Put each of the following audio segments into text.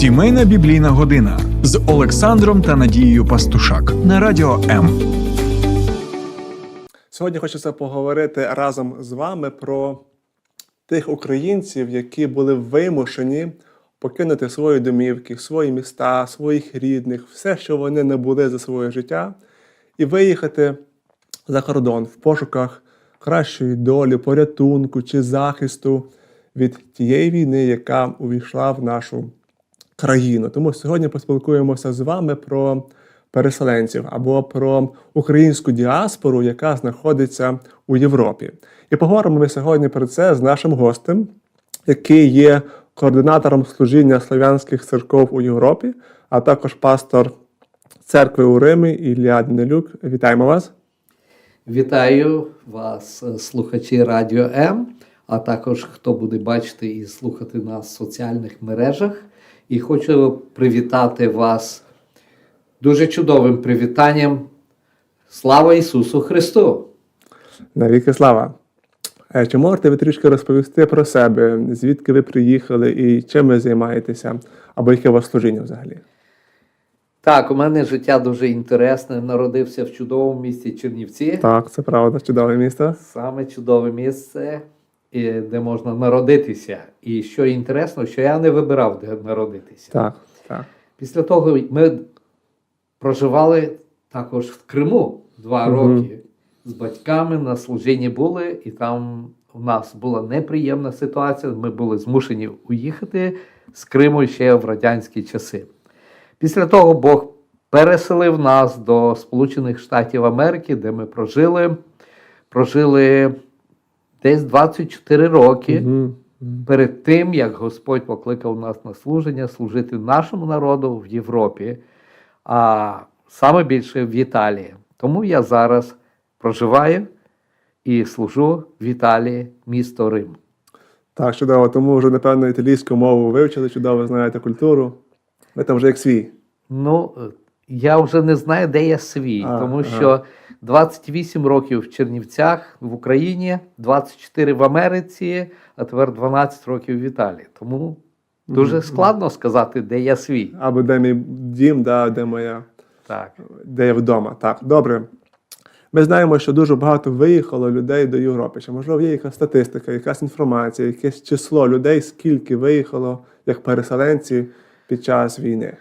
Сімейна біблійна година з Олександром та Надією Пастушак на радіо М. Сьогодні хочеться поговорити разом з вами про тих українців, які були вимушені покинути свої домівки, свої міста, своїх рідних, все, що вони не були за своє життя, і виїхати за кордон в пошуках кращої долі, порятунку чи захисту від тієї війни, яка увійшла в нашу країну. Тому сьогодні поспілкуємося з вами про переселенців або про українську діаспору, яка знаходиться у Європі. І поговоримо ми сьогодні про це з нашим гостем, який є координатором служіння слов'янських церков у Європі, а також пастор церкви у Римі Ілля Данилюк. Вітаємо вас! Вітаю вас, слухачі Радіо М, а також хто буде бачити і слухати нас в соціальних мережах. І хочу привітати вас дуже чудовим привітанням. Слава Ісусу Христу! Навіки слава! Е, Чи можете ви трішки розповісти про себе, звідки ви приїхали і чим ви займаєтеся, або яке у вас служіння взагалі? Так, у мене життя дуже інтересне. Народився в чудовому місті Чернівці. Так, це правда, чудове місто. Саме чудове місце, де можна народитися. І що інтересно, що я не вибирав, де народитися. Так, так. Після того ми проживали також в Криму два Мгм. роки з батьками на служінні були, і там у нас була неприємна ситуація. Ми були змушені уїхати з Криму ще в радянські часи. Після того Бог переселив нас до Сполучених Штатів Америки, де ми прожили. Прожили десь 24 роки Мгм. перед тим, як Господь покликав нас на служення, служити нашому народу в Європі, а саме більше в Італії. Тому я зараз проживаю і служу в Італії, місто Рим. Так, чудово. Тому вже, напевно, італійську мову вивчили, чудово знаєте культуру. Ви там вже як свій. Ну, я вже не знаю, де я свій, А, тому що 28 років в Чернівцях в Україні, 24 в Америці, а тепер 12 років в Італії. Тому дуже складно сказати, де я свій. Або де мій дім, да, де моя, Так. де я вдома. Так, добре. Ми знаємо, що дуже багато виїхало людей до Європи. Чи можливо є якась статистика, якась інформація, якесь число людей, скільки виїхало як переселенці під час війни?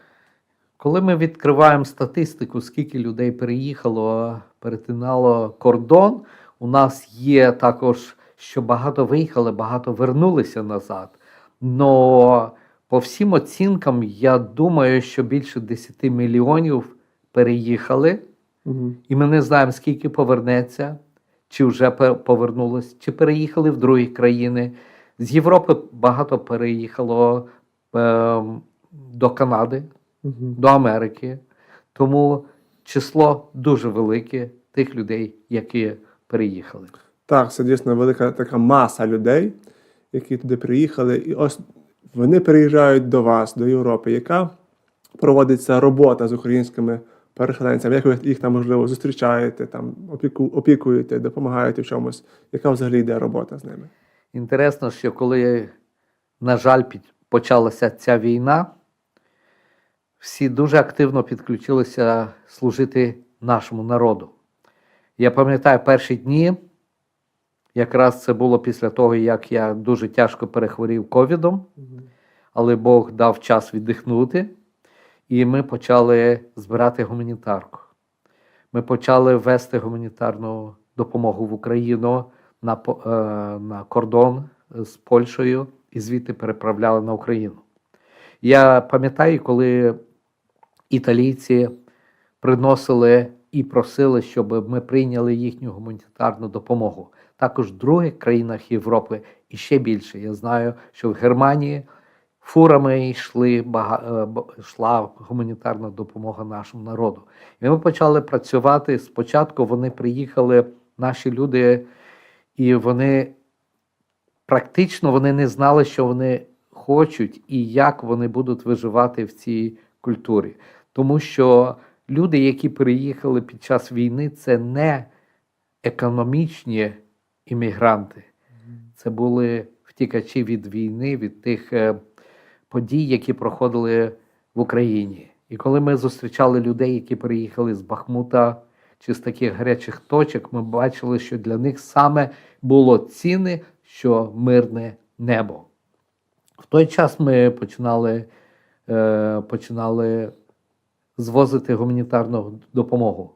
Коли ми відкриваємо статистику, скільки людей переїхало, перетинало кордон, у нас є також, що багато виїхали, багато вернулися назад. Но по всім оцінкам, я думаю, що більше 10 мільйонів переїхали, Угу. і ми не знаємо, скільки повернеться, чи вже повернулось, чи переїхали в другі країни. З Європи багато переїхало ем, до Канади, Угу. до Америки. Тому число дуже велике тих людей, які переїхали. Так, це дійсно велика така маса людей, які туди приїхали. І ось вони приїжджають до вас, до Європи. Яка проводиться робота з українськими переселенцями? Як ви їх там, можливо, зустрічаєте, там, опіку, опікуєте, допомагаєте в чомусь? Яка взагалі йде робота з ними? Інтересно, що коли, на жаль, почалася ця війна, всі дуже активно підключилися служити нашому народу. Я пам'ятаю перші дні, якраз це було після того, як я дуже тяжко перехворів ковідом. але Бог дав час віддихнути, і ми почали збирати гуманітарку. Ми почали вести гуманітарну допомогу в Україну на, е, на кордон з Польщею і звідти переправляли на Україну. Я пам'ятаю, коли італійці приносили і просили, щоб ми прийняли їхню гуманітарну допомогу. Також в других країнах Європи і ще більше. Я знаю, що в Германії фурами йшли е, йшла гуманітарна допомога нашому народу. І ми почали працювати. Спочатку вони приїхали, наші люди, і вони практично вони не знали, що вони хочуть і як вони будуть виживати в цій культурі. Тому що люди, які приїхали під час війни, це не економічні іммігранти, це були втікачі від війни, від тих е, подій, які проходили в Україні. І коли ми зустрічали людей, які переїхали з Бахмута чи з таких гарячих точок, ми бачили, що для них саме було цінне, що мирне небо. В той час ми починали, е, починали звозити гуманітарну допомогу.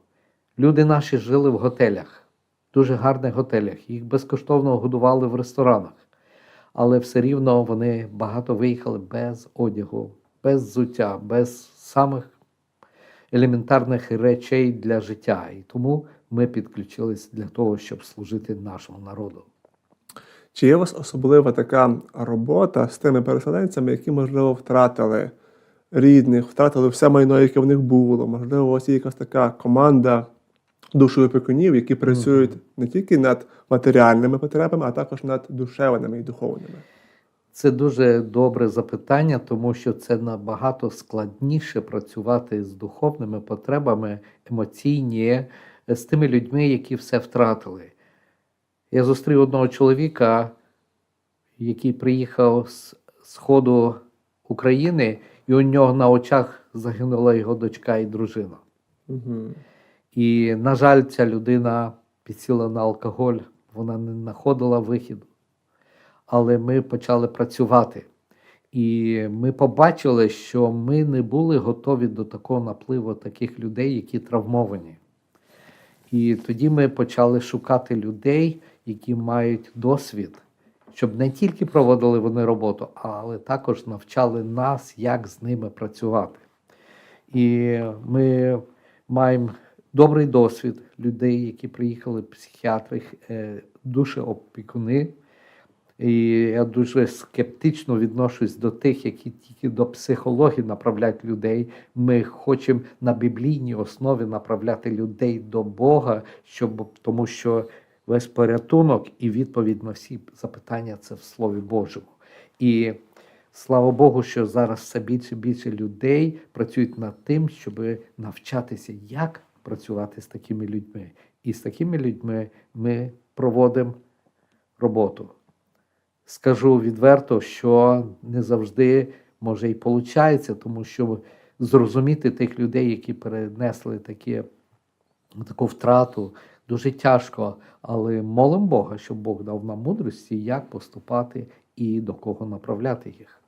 Люди наші жили в готелях, дуже гарних готелях. Їх безкоштовно годували в ресторанах. Але все рівно вони багато виїхали без одягу, без взуття, без самих елементарних речей для життя. І тому ми підключились для того, щоб служити нашому народу. Чи є у вас особлива така робота з тими переселенцями, які, можливо, втратили рідних, втратили все майно, яке в них було? Можливо, вас є якась така команда душоопікунів, які працюють не тільки над матеріальними потребами, а також над душевними і духовними. Це дуже добре запитання, тому що це набагато складніше працювати з духовними потребами емоційні, з тими людьми, які все втратили. Я зустрів одного чоловіка, який приїхав з сходу України, і у нього на очах загинула його дочка і дружина. Угу. І, на жаль, ця людина підсіла на алкоголь, вона не знаходила вихіду. Але ми почали працювати. І ми побачили, що ми не були готові до такого напливу таких людей, які травмовані. І тоді ми почали шукати людей, які мають досвід, щоб не тільки проводили вони роботу, але також навчали нас, як з ними працювати. І ми маємо добрий досвід людей, які приїхали психіатри, е, душеопікуни. І я дуже скептично відношусь до тих, які тільки до психології направляють людей. Ми хочемо на біблійній основі направляти людей до Бога, щоб тому що весь порятунок і відповідь на всі запитання це в Слові Божому. І слава Богу, що зараз все більше більше людей працюють над тим, щоб навчатися, як працювати з такими людьми. І з такими людьми ми проводимо роботу. Скажу відверто, що не завжди може і виходить, тому що зрозуміти тих людей, які перенесли такі, таку втрату, дуже тяжко. Але молимо Бога, щоб Бог дав нам мудрості, як поступати і до кого направляти їх.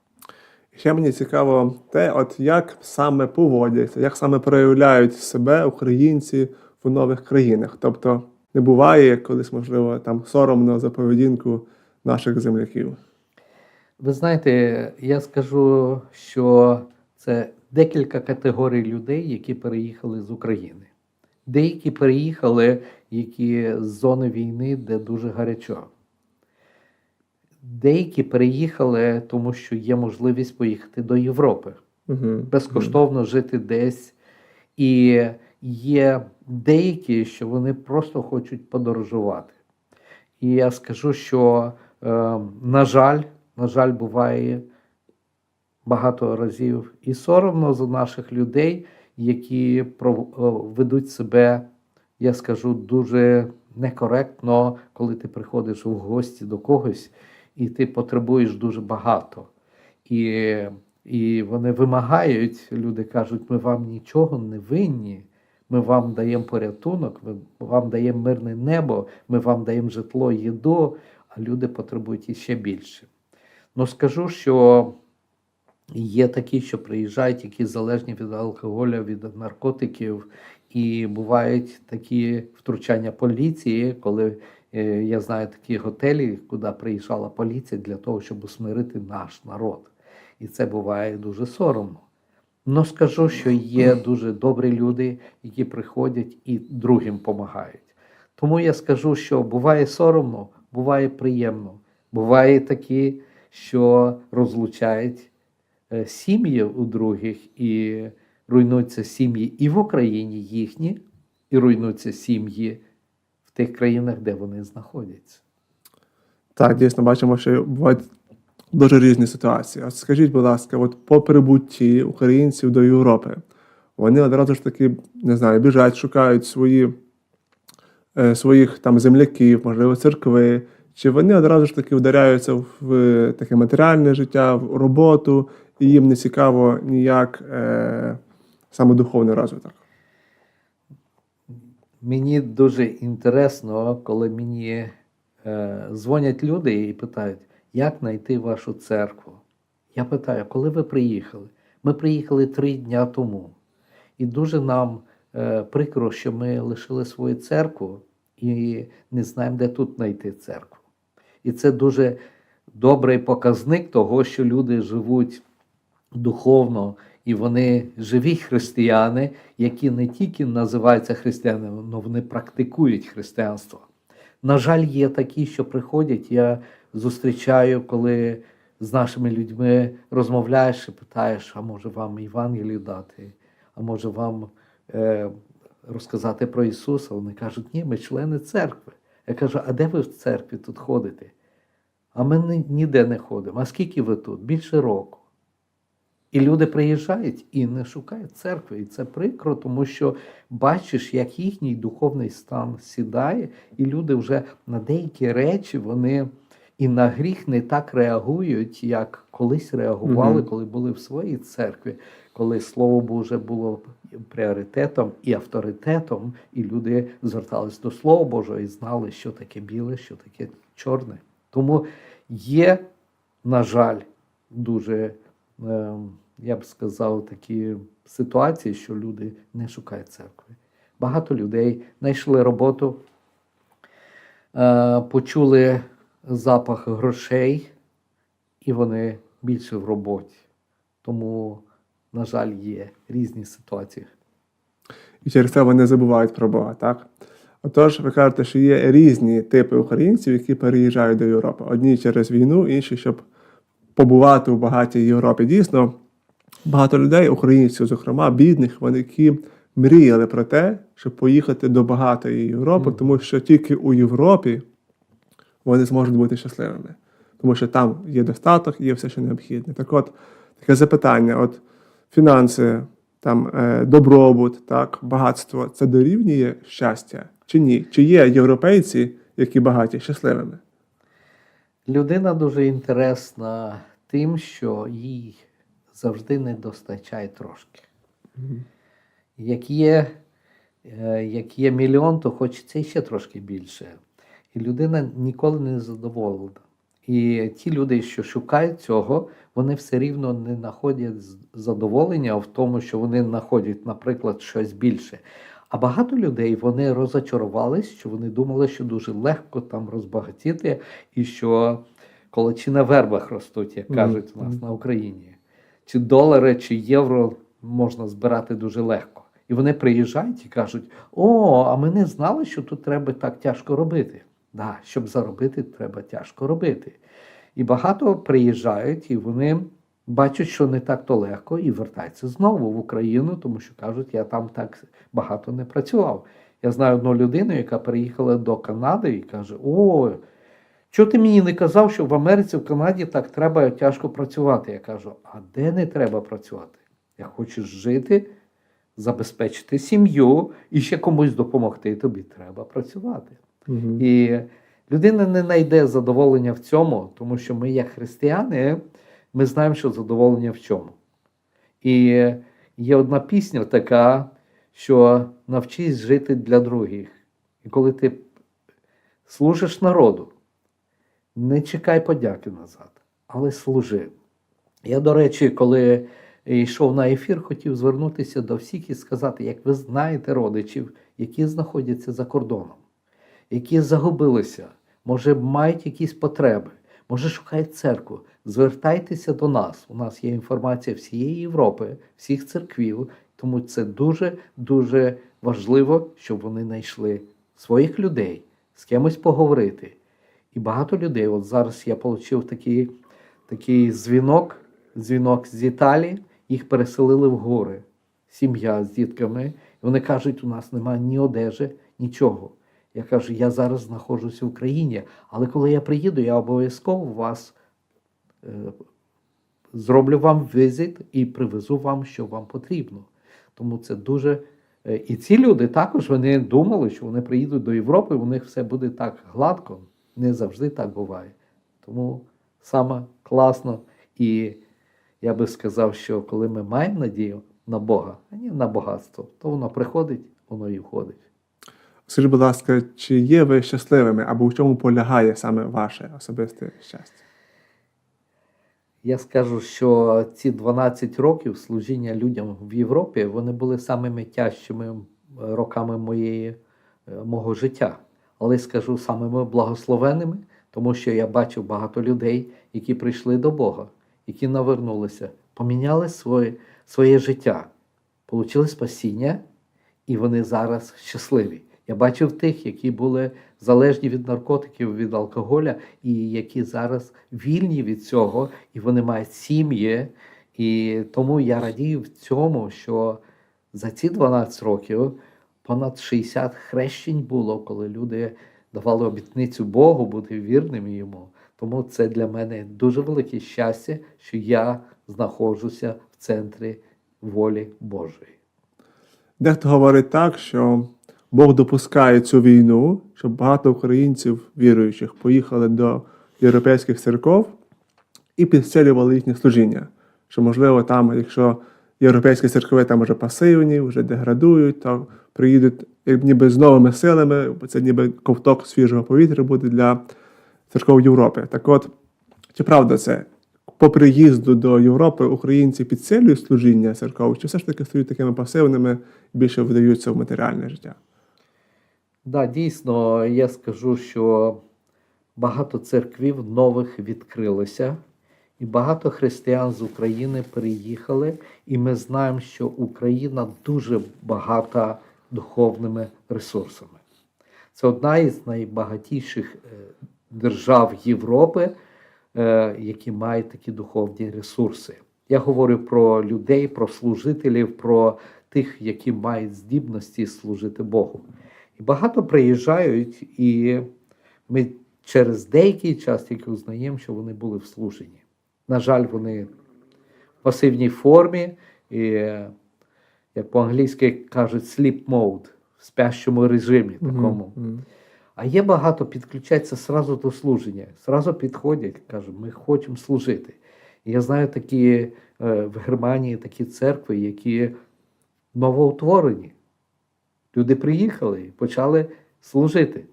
Ще мені цікаво те, от як саме поводяться, як саме проявляють себе українці в нових країнах. Тобто не буває колись, можливо, там соромно за поведінку наших земляків. Ви знаєте, я скажу, що це декілька категорій людей, які переїхали з України. Деякі переїхали, які з зони війни, де дуже гарячо. Деякі переїхали, тому що є можливість поїхати до Європи, Угу. безкоштовно жити десь. І є деякі, що вони просто хочуть подорожувати. І я скажу, що, е, на жаль, на жаль, буває багато разів і соромно за наших людей, які е, ведуть себе, я скажу, дуже некоректно, коли ти приходиш у гості до когось, і ти потребуєш дуже багато. І, і вони вимагають, люди кажуть, ми вам нічого не винні. Ми вам даємо порятунок, ми вам даємо мирне небо, ми вам даємо житло, їду, а люди потребують іще більше. Ну скажу, що є такі, що приїжджають, які залежні від алкоголю, від наркотиків, і бувають такі втручання поліції, коли е, я знаю такі готелі, куди приїжджала поліція для того, щоб усмирити наш народ. І це буває дуже соромно. Ну скажу, що є дуже добрі люди, які приходять і другим допомагають. Тому я скажу, що буває соромно, буває приємно. Буває такі, що розлучають сім'ї у других і руйнуються сім'ї і в Україні їхні, і руйнуються сім'ї в тих країнах, де вони знаходяться. Так, дійсно бачимо, що бувають дуже різні ситуації. От скажіть, будь ласка, от по прибутті українців до Європи, вони одразу ж таки, не знаю, біжать, шукають свої, е, своїх там земляків, можливо, церкви. Чи вони одразу ж таки вдаряються в е, таке матеріальне життя, в роботу, і їм не цікаво ніяк е, саме духовний розвиток. Мені дуже інтересно, коли мені е, дзвонять люди і питають, як знайти вашу церкву. Я питаю, коли ви приїхали? Ми приїхали три дня тому. І дуже нам е, прикро, що ми лишили свою церкву і не знаємо, де тут знайти церкву. І це дуже добрий показник того, що люди живуть духовно, і вони живі християни, які не тільки називаються християнами, але вони практикують християнство. На жаль, є такі, що приходять. Я зустрічаю, коли з нашими людьми розмовляєш і питаєш, а може вам Євангелію дати, а може вам е, розказати про Ісуса. Вони кажуть, ні, ми члени церкви. Я кажу, а де ви в церкві тут ходите? А ми ніде не ходимо. А скільки ви тут? Більше року. І люди приїжджають і не шукають церкви. І це прикро, тому що бачиш, як їхній духовний стан сідає, і люди вже на деякі речі вони і на гріх не так реагують, як колись реагували, Мгм. коли були в своїй церкві, коли Слово Боже було пріоритетом і авторитетом, і люди звертались до Слова Божого і знали, що таке біле, що таке чорне. Тому є, на жаль, дуже, е, я б сказав, такі ситуації, що люди не шукають церкви. Багато людей знайшли роботу, е, почули запах грошей, і вони більше в роботі. Тому, на жаль, є різні ситуації. І через це вони забувають про Бога, так? Отож, ви кажете, що є різні типи українців, які переїжджають до Європи. Одні через війну, інші, щоб побувати у багатій Європі. Дійсно, багато людей, українців, зокрема, бідних, вони які мріяли про те, щоб поїхати до багатої Європи, тому що тільки у Європі вони зможуть бути щасливими. Тому що там є достаток, є все, що необхідне. Так от, таке запитання: от фінанси, там е, добробут, так, багатство це дорівнює щастя чи ні? Чи є європейці, які багаті, щасливими? Людина дуже інтересна тим, що їй завжди не достачає трошки. Як є, е, як є мільйон, то хочеться ще трошки більше. І людина ніколи не задоволена. І ті люди, що шукають цього, вони все рівно не знаходять задоволення в тому, що вони знаходять, наприклад, щось більше. А багато людей вони розочарувались, що вони думали, що дуже легко там розбагатіти, і що колочі на вербах ростуть, як кажуть у нас на Україні. Чи долари, чи євро можна збирати дуже легко. І вони приїжджають і кажуть: О, а ми не знали, що тут треба так тяжко робити. Да, щоб заробити, треба тяжко робити. І багато приїжджають, і вони бачать, що не так то легко, і вертаються знову в Україну, тому що кажуть, я там так багато не працював. Я знаю одну людину, яка приїхала до Канади і каже: О, чого ти мені не казав, що в Америці, в Канаді так треба тяжко працювати? Я кажу, а де не треба працювати? Я хочу жити, забезпечити сім'ю і ще комусь допомогти, тобі треба працювати. Мгм. І людина не знайде задоволення в цьому, тому що ми, як християни, ми знаємо, що задоволення в чому. І є одна пісня така, що навчись жити для других. І коли ти служиш народу, чекай подяки назад, але служи. Я, до речі, коли йшов на ефір, хотів звернутися до всіх і сказати, як ви знаєте родичів, які знаходяться за кордоном, які загубилися, може, мають якісь потреби, може, шукають церкву. Звертайтеся до нас. У нас є інформація всієї Європи, всіх церквів, тому це дуже дуже важливо, щоб вони знайшли своїх людей, з кимось поговорити. І багато людей, от зараз я отримав такий, такий дзвінок, дзвінок з Італії, їх переселили в гори. Сім'я з дітками. І вони кажуть, у нас немає ні одежі, нічого. Я кажу, я зараз знаходжусь в Україні, але коли я приїду, я обов'язково вас е, зроблю вам візит і привезу вам, що вам потрібно. Тому це дуже. е, І ці люди також вони думали, що вони приїдуть до Європи, у них все буде так гладко. Не завжди так буває. Тому саме класно. І я би сказав, що коли ми маємо надію на Бога, а не на багатство, то воно приходить, воно і входить. Скажіть, будь ласка, чи є ви щасливими або в чому полягає саме ваше особисте щастя? Я скажу, що ці 12 років служіння людям в Європі вони були самими тяжчими роками моєї, е, мого життя. Але скажу самими благословенними, тому що я бачив багато людей, які прийшли до Бога, які навернулися, поміняли своє, своє життя, отримали спасіння, і вони зараз щасливі. Я бачив тих, які були залежні від наркотиків, від алкоголя, і які зараз вільні від цього, і вони мають сім'ї. І тому я радію в цьому, що за ці 12 років понад 60 хрещень було, коли люди давали обітницю Богу бути вірними йому. Тому це для мене дуже велике щастя, що я знаходжуся в центрі волі Божої. Дехто говорить так, що Бог допускає цю війну, щоб багато українців, віруючих, поїхали до європейських церков і підсилювали їхнє служіння. Що, можливо, там, якщо європейські церкви там вже пасивні, вже деградують, то приїдуть ніби з новими силами, бо це ніби ковток свіжого повітря буде для церков Європи. Так от, чи правда це? По приїзду до Європи українці підсилюють служіння церков, чи все ж таки стають такими пасивними і більше вдаються в матеріальне життя? Да, дійсно, я скажу, що багато церквів нових відкрилося, і багато християн з України переїхали, і ми знаємо, що Україна дуже багата духовними ресурсами. Це одна із найбагатіших е, держав Європи, е, які мають такі духовні ресурси. Я говорю про людей, про служителів, про тих, які мають здібності служити Богу. І багато приїжджають, і ми через деякий час тільки узнаємо, що вони були в служенні. На жаль, вони в пасивній формі, і, як по-англійськи кажуть, sleep mode, в спящому режимі такому. Мгм. А є багато підключаються сразу до служення, сразу підходять, кажуть, ми хочемо служити. І я знаю такі е, в Германії такі церкви, які новоутворені. Люди приїхали і почали служити.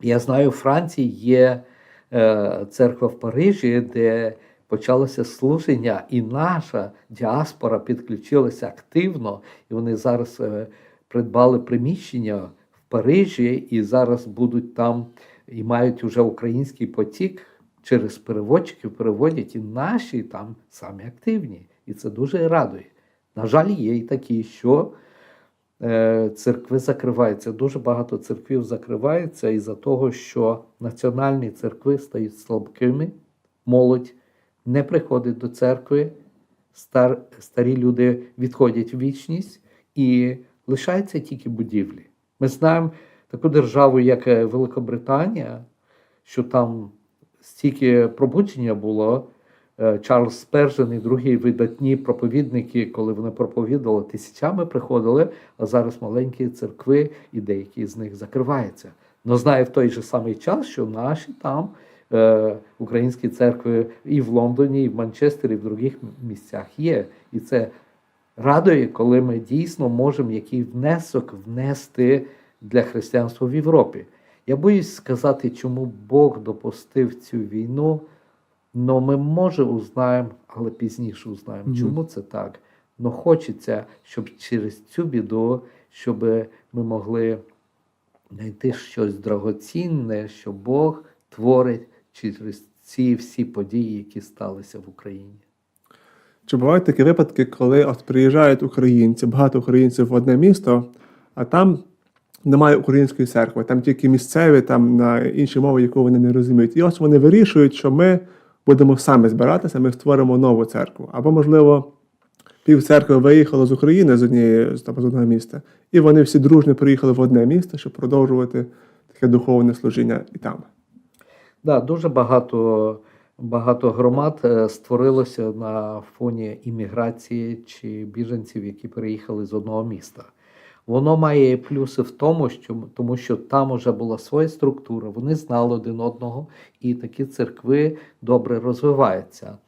Я знаю, у Франції є е, церква в Парижі, де почалося служення, і наша діаспора підключилася активно, і вони зараз е, придбали приміщення в Парижі і зараз будуть там і мають уже український потік через переводчиків, переводять і наші там самі активні. І це дуже радує. На жаль, є і такі, що е, церкви закриваються. Дуже багато церквів закриваються із-за того, що національні церкви стають слабкими, молодь не приходить до церкви, стар, старі люди відходять в вічність і лишаються тільки будівлі. Ми знаємо таку державу, як е, Великобританія, що там стільки пробудження було. Е, Чарльз Спержен і другі видатні проповідники, коли вони проповідували, тисячами приходили, а зараз маленькі церкви і деякі з них закриваються. Но знаю в той же самий час, що наші там українські церкви і в Лондоні, і в Манчестері, і в других місцях є. І це радує, коли ми дійсно можемо який внесок внести для християнства в Європі. Я боюсь сказати, чому Бог допустив цю війну. Но ми може узнаємо, але пізніше узнаємо, Мгм. чому це так. Но хочеться, щоб через цю біду, щоб ми могли знайти щось драгоцінне, що Бог творить через ці всі події, які сталися в Україні. Чи бувають такі випадки, коли от приїжджають українці, багато українців в одне місто, а там немає української церкви, там тільки місцеві, там на інші мови, яку вони не розуміють. І ось вони вирішують, що ми будемо самі збиратися, ми створимо нову церкву. Або, можливо, пів церкви виїхало з України з однієї з одного міста, і вони всі дружно приїхали в одне місто, щоб продовжувати таке духовне служіння і там. Да, дуже багато, багато громад е, створилося на фоні імміграції чи біженців, які переїхали з одного міста. Воно має плюси в тому, що тому що там вже була своя структура, вони знали один одного, і такі церкви добре розвиваються.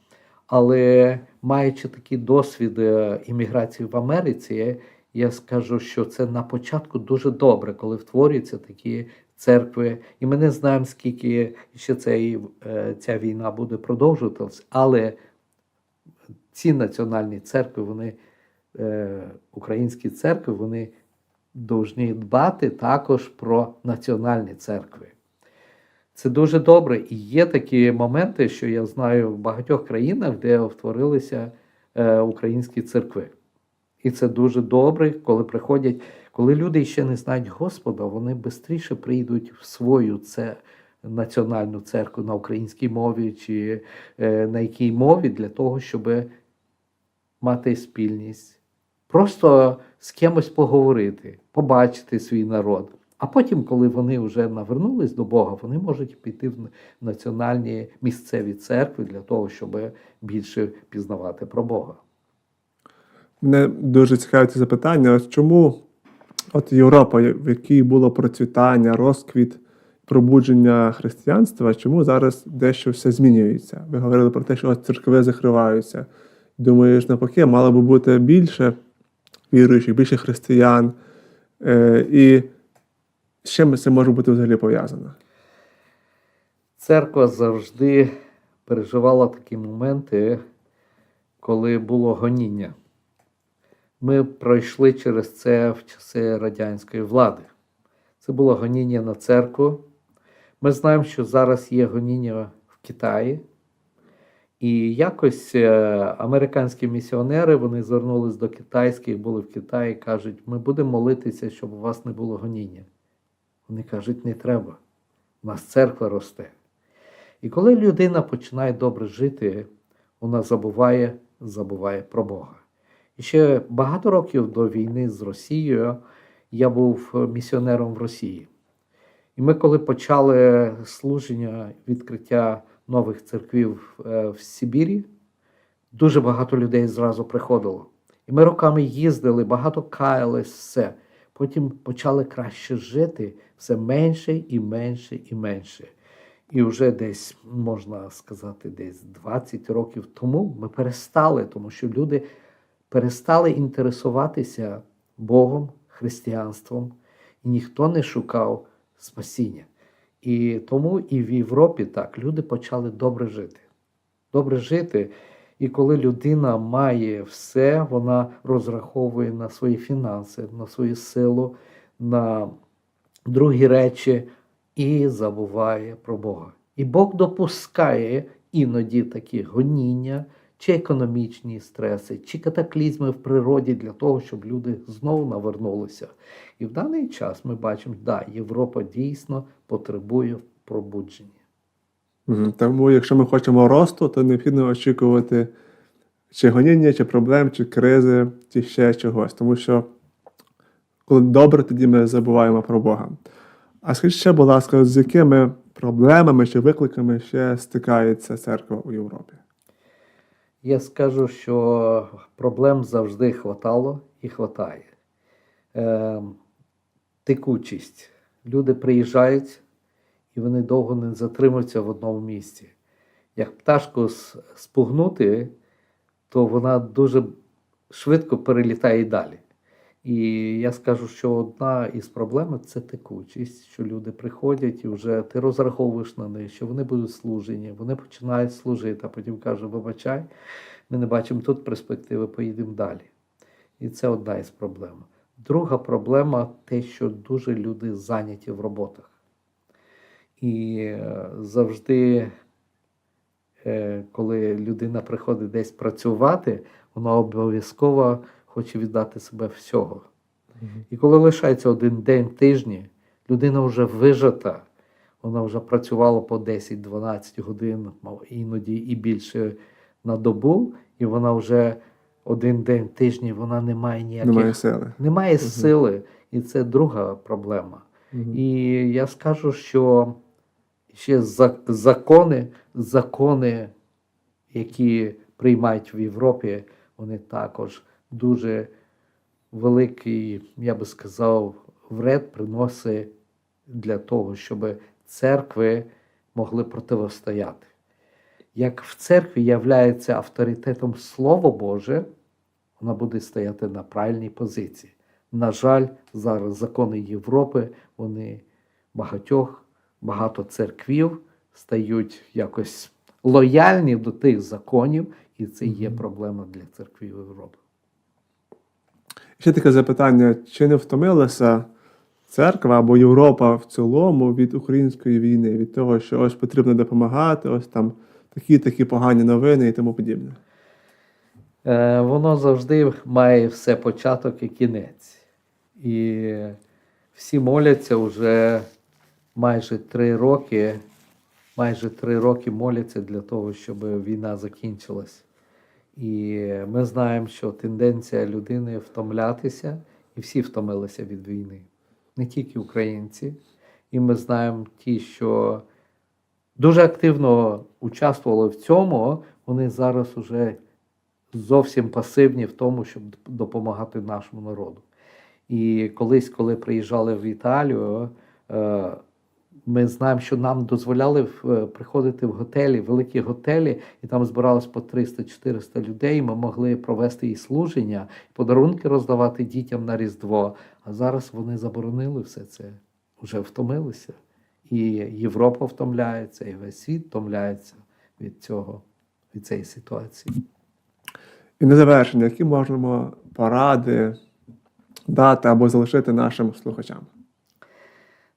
Але маючи такий досвід імміграції в Америці, я скажу, що це на початку дуже добре, коли втворюються такі церкви. І ми не знаємо, скільки ще цей, е, ця війна буде продовжуватися, але ці національні церкви, вони, е, українські церкви, вони повинні дбати також про національні церкви. Це дуже добре. І є такі моменти, що я знаю в багатьох країнах, де утворилися е, українські церкви. І це дуже добре, коли приходять, коли люди ще не знають Господа, вони швидше прийдуть в свою це, національну церкву на українській мові чи е, на якій мові для того, щоб мати спільність, просто з кимось поговорити, побачити свій народ. А потім, коли вони вже навернулись до Бога, вони можуть піти в національні місцеві церкви для того, щоб більше пізнавати про Бога. Мене дуже цікавить це запитання. Чому от Європа, в якій було процвітання, розквіт, пробудження християнства, чому зараз дещо все змінюється? Ви говорили про те, що церкви закриваються. Думаєш, навпаки, мало би бути більше віруючих, більше християн. Е, і з чим це може бути взагалі пов'язано? Церква завжди переживала такі моменти, коли було гоніння. Ми пройшли через це в часи радянської влади. Це було гоніння на церкву. Ми знаємо, що зараз є гоніння в Китаї. І якось е, американські місіонери вони звернулись до китайських, були в Китаї кажуть, ми будемо молитися, щоб у вас не було гоніння. Вони кажуть, не треба. У нас церква росте. І коли людина починає добре жити, вона забуває, забуває про Бога. І ще багато років до війни з Росією я був місіонером в Росії. І ми, коли почали служення відкриття нових церквів е, в Сибірі, дуже багато людей зразу приходило. І ми роками їздили, багато каялись, все. Потім почали краще жити, все менше і менше і менше. І вже десь, можна сказати, десь 20 років тому ми перестали, тому що люди перестали інтересуватися Богом, християнством, і ніхто не шукав спасіння. І тому і в Європі так люди почали добре жити. Добре жити. І коли людина має все, вона розраховує на свої фінанси, на свою силу, на другі речі і забуває про Бога. І Бог допускає іноді такі гоніння, чи економічні стреси, чи катаклізми в природі для того, щоб люди знову навернулися. І в даний час ми бачимо, да, Європа дійсно потребує пробудження. Тому, якщо ми хочемо росту, то необхідно очікувати чи гоніння, чи проблем, чи кризи, чи ще чогось. Тому що коли добре, тоді ми забуваємо про Бога. А скажіть ще, будь ласка, з якими проблемами чи викликами ще стикається церква у Європі? Я скажу, що проблем завжди хватало і хватає. Е, текучість. Люди приїжджають і вони довго не затримуються в одному місці. Як пташку спугнути, то вона дуже швидко перелітає далі. І я скажу, що одна із проблем це текучість, що люди приходять і вже ти розраховуєш на них, що вони будуть служені, вони починають служити, а потім кажуть, вибачай, ми не бачимо тут перспективи, поїдемо далі. І це одна із проблем. Друга проблема те, що дуже люди зайняті в роботах. І е, завжди, е, коли людина приходить десь працювати, вона обов'язково хоче віддати себе всього. І коли лишається один день тижні, людина вже вижата, вона вже працювала по 10-12 годин, іноді і більше на добу, і вона вже один день тижні вона не має ніяких Немає сили. немає сили, і це друга проблема. Мгм. І я скажу, що ще закони, закони, які приймають в Європі, вони також дуже великий, я би сказав, вред приносить для того, щоб церкви могли противостояти. як в церкві являється авторитетом Слово Боже, вона буде стояти на правильній позиції. На жаль, зараз закони Європи, вони багатьох, багато церквів стають якось лояльні до тих законів, і це є проблема для церквів Європи. Ще таке запитання: чи не втомилася церква або Європа в цілому від української війни, від того, що ось потрібно допомагати, ось там такі такі погані новини і тому подібне? Е, воно завжди має все початок і кінець. І всі моляться вже майже три роки, майже три роки моляться для того, щоб війна закінчилась. І ми знаємо, що тенденція людини втомлятися, і всі втомилися від війни, не тільки українці. І ми знаємо ті, що дуже активно участвували в цьому, вони зараз уже зовсім пасивні в тому, щоб допомагати нашому народу. І колись, коли приїжджали в Італію, е, ми знаємо, що нам дозволяли е, приходити в готелі, великі готелі, і там збиралось по 300-400 людей. Ми могли провести і служення, подарунки роздавати дітям на Різдво. А зараз вони заборонили все це, вже втомилися. І Європа втомляється, і весь світ втомляється від цього, від цієї ситуації. І на завершення, які можемо поради дати або залишити нашим слухачам?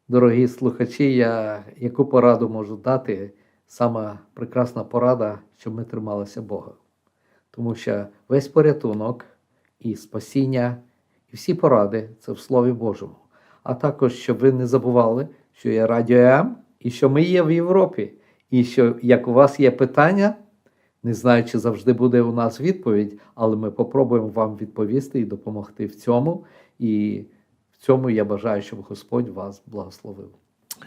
Дорогі слухачі, я яку пораду можу дати? Сама прекрасна порада, щоб ми трималися Бога. Тому що весь порятунок і спасіння, і всі поради це в Слові Божому. А також, щоб ви не забували, що є Радіо М і що ми є в Європі. І що як у вас є питання, не знаю, чи завжди буде у нас відповідь, але ми попробуємо вам відповісти і допомогти в цьому. І в цьому я бажаю, щоб Господь вас благословив.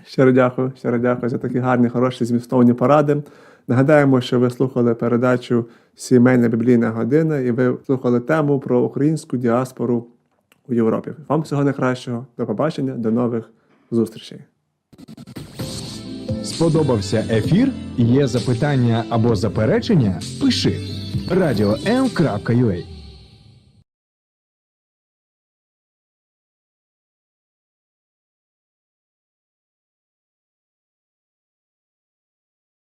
Щиро дякую, щиро дякую за такі гарні, хороші, змістовні поради. Нагадаємо, що ви слухали передачу Сімейна біблійна година, і ви слухали тему про українську діаспору у Європі. Вам всього найкращого. До побачення, до нових зустрічей. Сподобався ефір? Є запитання або заперечення? Пиши радіом.ua